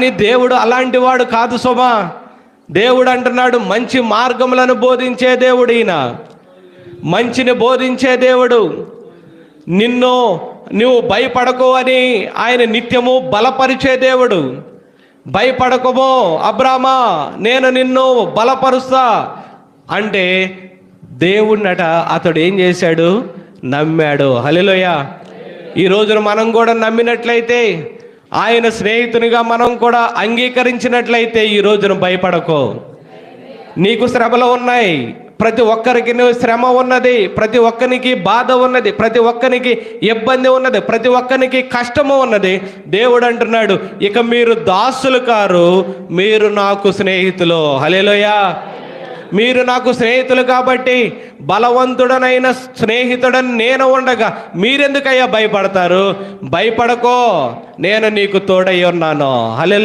కానీ దేవుడు అలాంటి వాడు కాదు శోభా దేవుడు అంటున్నాడు మంచి మార్గములను బోధించే దేవుడు ఈయన. మంచిని బోధించే దేవుడు. నిన్ను నువ్వు భయపడకు అని ఆయన నిత్యము బలపరిచే దేవుడు. భయపడకమో అబ్రామా నేను నిన్ను బలపరుస్తా. అంటే దేవుడినట అతడు ఏం చేశాడు? నమ్మాడు. హలిలోయ ఈ రోజున మనం కూడా నమ్మినట్లయితే ఆయన స్నేహితునిగా మనం కూడా అంగీకరించినట్లయితే ఈ రోజున భయపడకో. నీకు శ్రమలు ఉన్నాయి. ప్రతి ఒక్కరికి నువ్వు శ్రమ ఉన్నది. ప్రతి ఒక్కరికి బాధ ఉన్నది. ప్రతి ఒక్కరికి ఇబ్బంది ఉన్నది. ప్రతి ఒక్కరికి కష్టము ఉన్నది. దేవుడు అంటున్నాడు ఇక మీరు దాసులు కారు మీరు నాకు స్నేహితులు. హలేలోయా మీరు నాకు స్నేహితులు కాబట్టి బలవంతుడనైన స్నేహితుడని నేను ఉండగా మీరెందుకయ్యా భయపడతారు? భయపడకో నేను నీకు తోడై ఉన్నాను. హలో